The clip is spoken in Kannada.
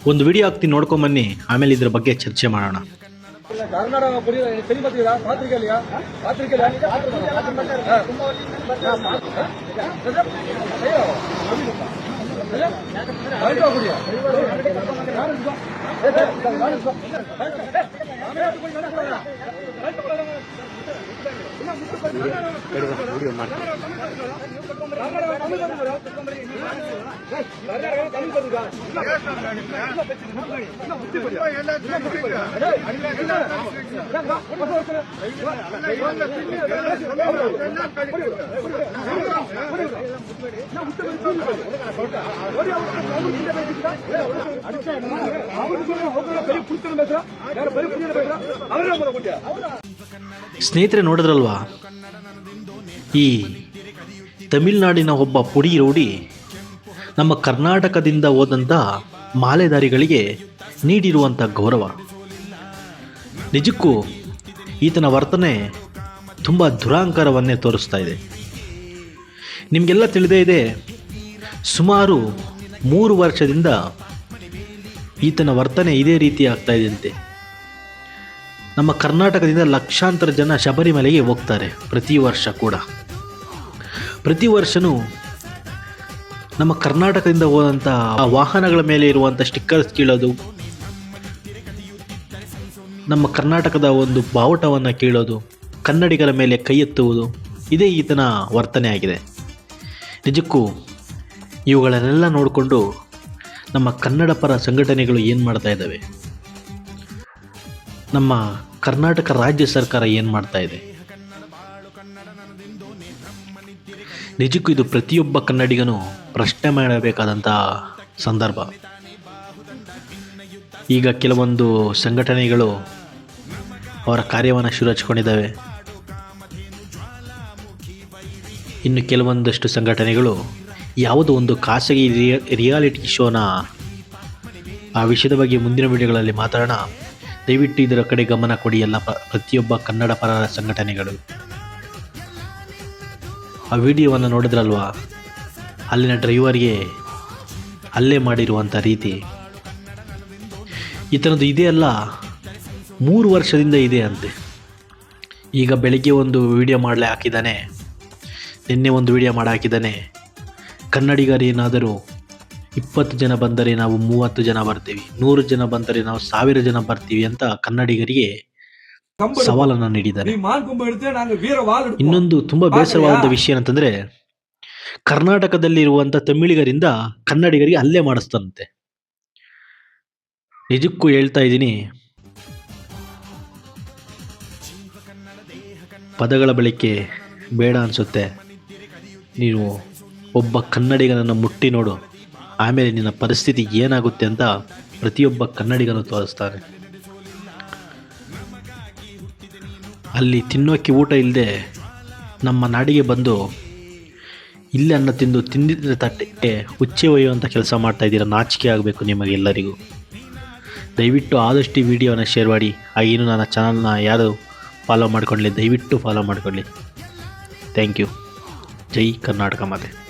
ಒಂದು ವಿಡಿಯೋ ಹಾಕ್ತೀನಿ ನೋಡ್ಕೊಂಬನ್ನಿ ಆಮೇಲೆ ಇದ್ರ ಬಗ್ಗೆ ಚರ್ಚೆ ಮಾಡೋಣ. ಕನ್ನಡ ಸ್ನೇಹಿತರೆ ನೋಡಿದ್ರಲ್ವಾ? ಈ ತಮಿಳುನಾಡಿನ ಒಬ್ಬ ಪುಡಿ ರೌಡಿ ನಮ್ಮ ಕರ್ನಾಟಕದಿಂದ ಹೋದಂಥ ಮಾಲೆದಾರಿಗಳಿಗೆ ನೀಡಿರುವಂಥ ಗೌರವ. ನಿಜಕ್ಕೂ ಈತನ ವರ್ತನೆ ತುಂಬ ದುರಾಂಕಾರವನ್ನೇ ತೋರಿಸ್ತಾ ಇದೆ. ನಿಮಗೆಲ್ಲ ತಿಳಿದೇ ಇದೆ, ಸುಮಾರು ಮೂರು ವರ್ಷದಿಂದ ಈತನ ವರ್ತನೆ ಇದೇ ರೀತಿ ಆಗ್ತಾ ಇದೆಯಂತೆ ನಮ್ಮ ಕರ್ನಾಟಕದಿಂದ ಲಕ್ಷಾಂತರ ಜನ ಶಬರಿಮಲೆಗೆ ಹೋಗ್ತಾರೆ ಪ್ರತಿ ವರ್ಷ ಕೂಡ. ಪ್ರತಿ ವರ್ಷವೂ ನಮ್ಮ ಕರ್ನಾಟಕದಿಂದ ಹೋದಂಥ ವಾಹನಗಳ ಮೇಲೆ ಇರುವಂಥ ಸ್ಟಿಕ್ಕರ್ಸ್ ಕೀಳೋದು, ನಮ್ಮ ಕರ್ನಾಟಕದ ಒಂದು ಬಾವುಟವನ್ನು ಕೀಳೋದು, ಕನ್ನಡಿಗರ ಮೇಲೆ ಕೈ ಎತ್ತುವುದು, ಇದೇ ಈತನ ವರ್ತನೆ ಆಗಿದೆ. ನಿಜಕ್ಕೂ ಇವುಗಳನ್ನೆಲ್ಲ ನೋಡಿಕೊಂಡು ನಮ್ಮ ಕನ್ನಡ ಪರ ಸಂಘಟನೆಗಳು ಏನು ಮಾಡ್ತಾ ಇದ್ದಾವೆ? ನಮ್ಮ ಕರ್ನಾಟಕ ರಾಜ್ಯ ಸರ್ಕಾರ ಏನು ಮಾಡ್ತಾ ಇದೆ? ನಿಜಕ್ಕೂ ಇದು ಪ್ರತಿಯೊಬ್ಬ ಕನ್ನಡಿಗನು ಪ್ರಶ್ನೆ ಮಾಡಬೇಕಾದಂಥ ಸಂದರ್ಭ. ಈಗ ಕೆಲವೊಂದು ಸಂಘಟನೆಗಳು ಅವರ ಕಾರ್ಯವನ್ನು ಶುರು ಹಚ್ಕೊಂಡಿದ್ದಾವೆ ಇನ್ನು ಕೆಲವೊಂದಷ್ಟು ಸಂಘಟನೆಗಳು ಯಾವುದೋ ಒಂದು ಖಾಸಗಿ ರಿಯ, ರಿಯಾಲಿಟಿ ಶೋನ ಆ ವಿಷಯದ ಬಗ್ಗೆ ಮುಂದಿನ ವಿಡಿಯೋಗಳಲ್ಲಿ ಮಾತಾಡೋಣ. ದಯವಿಟ್ಟು ಇದರ ಕಡೆ ಗಮನ ಕೊಡಿ ಎಲ್ಲ ಪ್ರತಿಯೊಬ್ಬ ಕನ್ನಡ ಪರ ಸಂಘಟನೆಗಳು. ಆ ವಿಡಿಯೋವನ್ನು ನೋಡಿದ್ರಲ್ವಾ? ಅಲ್ಲಿನ ಡ್ರೈವರ್ಗೆ ಹಲ್ಲೆ ಮಾಡಿರುವಂಥ ರೀತಿ. ಈತನದ್ದು ಇದೆ ಅಲ್ಲ, ಮೂರು ವರ್ಷದಿಂದ ಇದೆ ಅಂತೆ. ಈಗ ಬೆಳಿಗ್ಗೆ ಒಂದು ವಿಡಿಯೋ ಮಾಡಲೇ ಹಾಕಿದ್ದಾನೆ, ನಿನ್ನೆ ಒಂದು ವಿಡಿಯೋ ಮಾಡಿ ಹಾಕಿದ್ದಾನೆ. ಕನ್ನಡಿಗರೇನಾದರೂ ಇಪ್ಪತ್ತು ಜನ ಬಂದರೆ ನಾವು ಮೂವತ್ತು ಜನ ಬರ್ತೀವಿ, ನೂರು ಜನ ಬಂದರೆ ನಾವು ಸಾವಿರ ಜನ ಬರ್ತೀವಿ ಅಂತ ಕನ್ನಡಿಗರಿಗೆ ಸವಾಲನ್ನ ನೀಡಿದ್ದಾರೆ. ಇನ್ನೊಂದು ತುಂಬಾ ಬೇಸರವಾದ ವಿಷಯ ಅಂತಂದ್ರೆ ಕರ್ನಾಟಕದಲ್ಲಿ ಇರುವಂತ ತಮಿಳಿಗರಿಂದ ಕನ್ನಡಿಗರಿಗೆ ಹಲ್ಲೆ ಮಾಡಿಸ್ತಾನಂತೆ ನಿಜಕ್ಕೂ ಹೇಳ್ತಾ ಇದ್ದೀನಿ ಪದಗಳ ಬಳಿಕೆ ಬೇಡ ಅನ್ಸುತ್ತೆ. ನೀನು ಒಬ್ಬ ಕನ್ನಡಿಗನನ್ನು ಮುಟ್ಟಿ ನೋಡು. ಆಮೇಲೆ ನಿನ್ನ ಪರಿಸ್ಥಿತಿ ಏನಾಗುತ್ತೆ ಅಂತ ಪ್ರತಿಯೊಬ್ಬ ಕನ್ನಡಿಗನು ತೋರಿಸ್ತಾನೆ. ಅಲ್ಲಿ ತಿನ್ನೋಕ್ಕೆ ಊಟ ಇಲ್ಲದೆ ನಮ್ಮ ನಾಡಿಗೆ ಬಂದು ಇಲ್ಲಿ ಅನ್ನ ತಿಂದು ತಿಂದಿದ್ರೆ ತಟ್ಟೆ ಹುಚ್ಚೆ ಒಯ್ಯುವಂಥ ಕೆಲಸ ಮಾಡ್ತಾ ಇದ್ದೀರಾ? ನಾಚಿಕೆ ಆಗಬೇಕು ನಿಮಗೆಲ್ಲರಿಗೂ ದಯವಿಟ್ಟು ಆದಷ್ಟು ವಿಡಿಯೋನ ಶೇರ್ ಮಾಡಿ. ಹಾಗೇನು ನನ್ನ ಚಾನಲ್ನ ಯಾರು ಫಾಲೋ ಮಾಡ್ಕೊಳ್ಳಿ ದಯವಿಟ್ಟು ಫಾಲೋ ಮಾಡ್ಕೊಳ್ಳಿ. ಥ್ಯಾಂಕ್ ಯು ಜೈ ಕರ್ನಾಟಕ ಮಾತೆ.